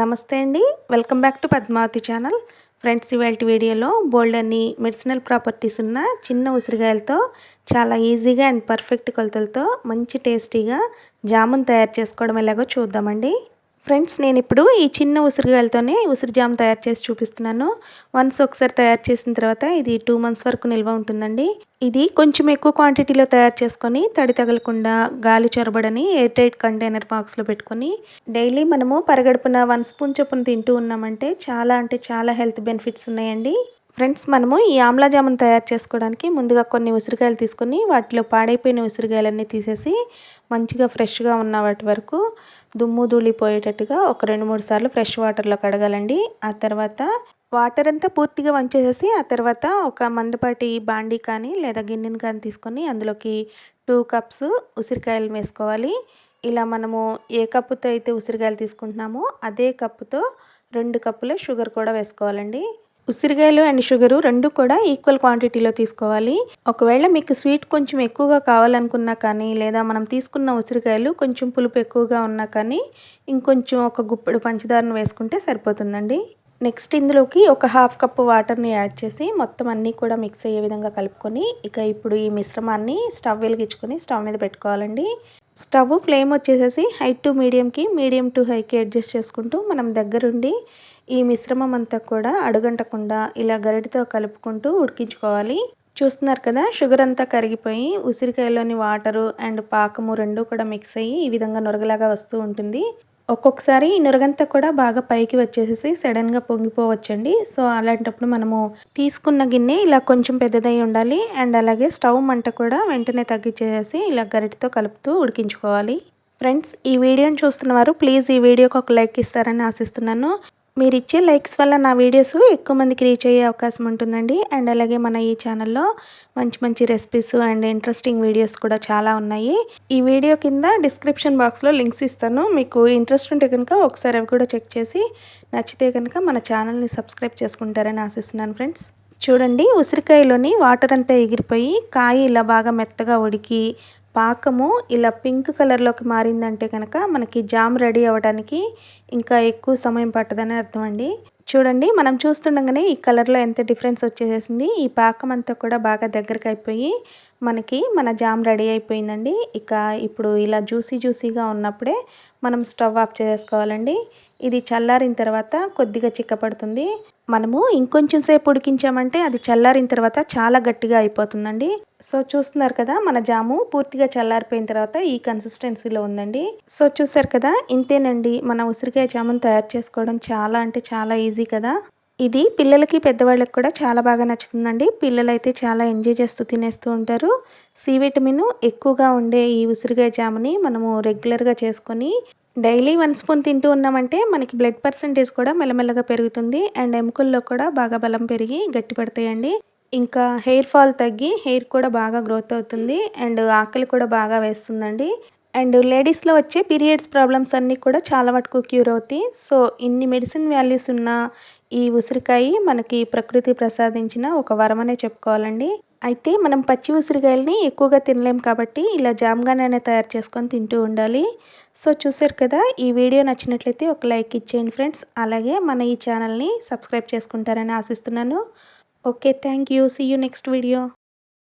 నమస్తే అండి. Welcome back to Padmavati channel. Friends ఇవాళ వీడియోలో బోల్డ్ అన్ని మెడిసినల్ ప్రాపర్టీస్ ఉన్న చిన్న ఉసిరికాయలతో చాలా ఈజీగా అండ్ పర్ఫెక్ట్ కొలతలతో మంచి టేస్టీగా జామున్ తయారు చేసుకోవడం ఎలాగో చూద్దామండి. ఫ్రెండ్స్ నేను ఇప్పుడు ఈ చిన్న ఉసిరికాయలతోనే ఉసిరి జామ్ తయారు చేసి చూపిస్తున్నాను. వన్స్ ఒకసారి తయారు చేసిన తర్వాత ఇది టూ మంత్స్ వరకు నిల్వ ఉంటుందండి. ఇది కొంచెం ఎక్కువ క్వాంటిటీలో తయారు చేసుకొని తడి తగలకుండా గాలి చొరబడని ఎయిర్ టైట్ కంటైనర్ బాక్స్లో పెట్టుకొని డైలీ మనము పరగడుపున వన్ స్పూన్ చొప్పున తింటూ ఉన్నామంటే చాలా అంటే చాలా హెల్త్ బెనిఫిట్స్ ఉన్నాయండి. ఫ్రెండ్స్ మనము ఈ ఆమ్లా జామున్ తయారు చేసుకోవడానికి ముందుగా కొన్ని ఉసిరికాయలు తీసుకొని వాటిలో పాడైపోయిన ఉసిరికాయలన్నీ తీసేసి మంచిగా ఫ్రెష్గా ఉన్న వాటి వరకు దుమ్ము ధూళిపోయేటట్టుగా ఒక రెండు మూడు సార్లు ఫ్రెష్ వాటర్లో కడగాలండి ఆ తర్వాత వాటర్ అంతా పూర్తిగా వంచేసేసి ఆ తర్వాత ఒక మందపాటి బాండీ కానీ లేదా గిన్నెని కానీ తీసుకొని అందులోకి టూ కప్స్ ఉసిరికాయలు వేసుకోవాలి. ఇలా మనము ఏ కప్పుతో అయితే ఉసిరికాయలు తీసుకుంటున్నామో అదే కప్పుతో రెండు కప్పుల షుగర్ కూడా వేసుకోవాలండి. ఉసిరికాయలు అండ్ షుగరు రెండు కూడా ఈక్వల్ క్వాంటిటీలో తీసుకోవాలి. ఒకవేళ మీకు స్వీట్ కొంచెం ఎక్కువగా కావాలనుకున్నా కానీ లేదా మనం తీసుకున్న ఉసిరికాయలు కొంచెం పులుపు ఎక్కువగా ఉన్నా కానీ ఇంకొంచెం ఒక గుప్పెడు పంచదారను వేసుకుంటే సరిపోతుందండి. నెక్స్ట్ ఇందులోకి ఒక హాఫ్ కప్పు వాటర్ని యాడ్ చేసి మొత్తం అన్నీ కూడా మిక్స్ అయ్యే విధంగా కలుపుకొని ఇక ఇప్పుడు ఈ మిశ్రమాన్ని స్టవ్ వెలిగించుకొని స్టవ్ మీద పెట్టుకోవాలండి. స్టవ్ ఫ్లేమ్ వచ్చేసేసి హై టు మీడియంకి మీడియం టు హైకి అడ్జస్ట్ చేసుకుంటూ మనం దగ్గరుండి ఈ మిశ్రమం అంతా కూడా అడుగంటకుండా ఇలా గరిటితో కలుపుకుంటూ ఉడికించుకోవాలి. చూస్తున్నారు కదా షుగర్ అంతా కరిగిపోయి ఉసిరికాయలోని వాటరు అండ్ పాకము రెండు కూడా మిక్స్ అయ్యి ఈ విధంగా నొరగలాగా వస్తూ ఉంటుంది. ఒక్కొక్కసారి నురగంతా కూడా బాగా పైకి వచ్చేసేసి సడన్గా పొంగిపోవచ్చండి. సో అలాంటప్పుడు మనము తీసుకున్న గిన్నె ఇలా కొంచెం పెద్దదై ఉండాలి. అండ్ అలాగే స్టవ్ మంట కూడా వెంటనే తగ్గించేసి ఇలా గరిటితో కలుపుతూ ఉడికించుకోవాలి. ఫ్రెండ్స్ ఈ వీడియోని చూస్తున్న వారు ప్లీజ్ ఈ వీడియోకి ఒక లైక్ ఇస్తారని ఆశిస్తున్నాను. మీరు ఇచ్చే లైక్స్ వల్ల నా వీడియోస్ ఎక్కువ మందికి రీచ్ అయ్యే అవకాశం ఉంటుందండి. అండ్ అలాగే మన ఈ ఛానల్లో మంచి మంచి రెసిపీస్ అండ్ ఇంట్రెస్టింగ్ వీడియోస్ కూడా చాలా ఉన్నాయి. ఈ వీడియో కింద డిస్క్రిప్షన్ బాక్స్లో లింక్స్ ఇస్తాను. మీకు ఇంట్రెస్ట్ ఉంటే కనుక ఒకసారి అవి కూడా చెక్ చేసి నచ్చితే కనుక మన ఛానల్ని సబ్స్క్రైబ్ చేసుకుంటారని ఆశిస్తున్నాను ఫ్రెండ్స్. చూడండి ఉసిరికాయలోని వాటర్ అంతా ఎగిరిపోయి కాయ ఇలా బాగా మెత్తగా ఉడికి పాకము ఇలా పింక్ కలర్లోకి మారిందంటే కనుక మనకి జామ్ రెడీ అవ్వడానికి ఇంకా ఎక్కువ సమయం పట్టదని అర్థం అండి చూడండి మనం చూస్తుండగానే ఈ కలర్లో ఎంత డిఫరెన్స్ వచ్చేసేసింది. ఈ పాకం అంతా కూడా బాగా దగ్గరకు అయిపోయి మనకి మన జామ్ రెడీ అయిపోయిందండి. ఇక ఇప్పుడు ఇలా జ్యూసీ జ్యూసీగా ఉన్నప్పుడే మనం స్టవ్ ఆఫ్ చేసుకోవాలండి ఇది చల్లారిన తర్వాత కొద్దిగా చిక్కపడుతుంది. మనము ఇంకొంచెం సేపు ఉడికించామంటే అది చల్లారిన తర్వాత చాలా గట్టిగా అయిపోతుందండి. సో చూస్తున్నారు కదా మన జాము పూర్తిగా చల్లారిపోయిన తర్వాత ఈ కన్సిస్టెన్సీలో ఉందండి. సో చూసారు కదా ఇంతేనండి. మన ఉసిరికాయ జామును తయారు చేసుకోవడం చాలా అంటే చాలా ఈజీ కదా. ఇది పిల్లలకి పెద్దవాళ్ళకి కూడా చాలా బాగా నచ్చుతుందండి. పిల్లలు అయితే చాలా ఎంజాయ్ చేస్తూ తినేస్తూ ఉంటారు. సి విటమిన్ ఎక్కువగా ఉండే ఈ ఉసిరికాయ జాముని మనము రెగ్యులర్గా చేసుకొని డైలీ వన్ స్పూన్ తింటూ ఉన్నామంటే మనకి బ్లడ్ పర్సంటేజ్ కూడా మెల్లమెల్లగా పెరుగుతుంది అండ్ ఎముకల్లో కూడా బాగా బలం పెరిగి గట్టి పడతాయండి. ఇంకా హెయిర్ ఫాల్ తగ్గి హెయిర్ కూడా బాగా గ్రోత్ అవుతుంది అండ్ ఆకలి కూడా బాగా వేస్తుందండి. అండ్ లేడీస్లో వచ్చే పీరియడ్స్ ప్రాబ్లమ్స్ అన్నీ కూడా చాలా వరకు క్యూర్ అవుతాయి. సో ఇన్ని మెడిసిన్ వాల్యూస్ ఉన్న ఈ ఉసిరికాయ మనకి ప్రకృతి ప్రసాదించిన ఒక వరమనే చెప్పుకోవాలండి. అయితే మనం పచ్చి ఉసిరికాయలని ఎక్కువగా తినలేం కాబట్టి ఇలా జామ్గానే తయారు చేసుకొని తింటూ ఉండాలి. సో చూసారు కదా ఈ వీడియో నచ్చినట్లయితే ఒక లైక్ ఇచ్చేయండి ఫ్రెండ్స్. అలాగే మన ఈ ఛానల్ని సబ్స్క్రైబ్ చేసుకుంటారని ఆశిస్తున్నాను. Okay thank you. See you next video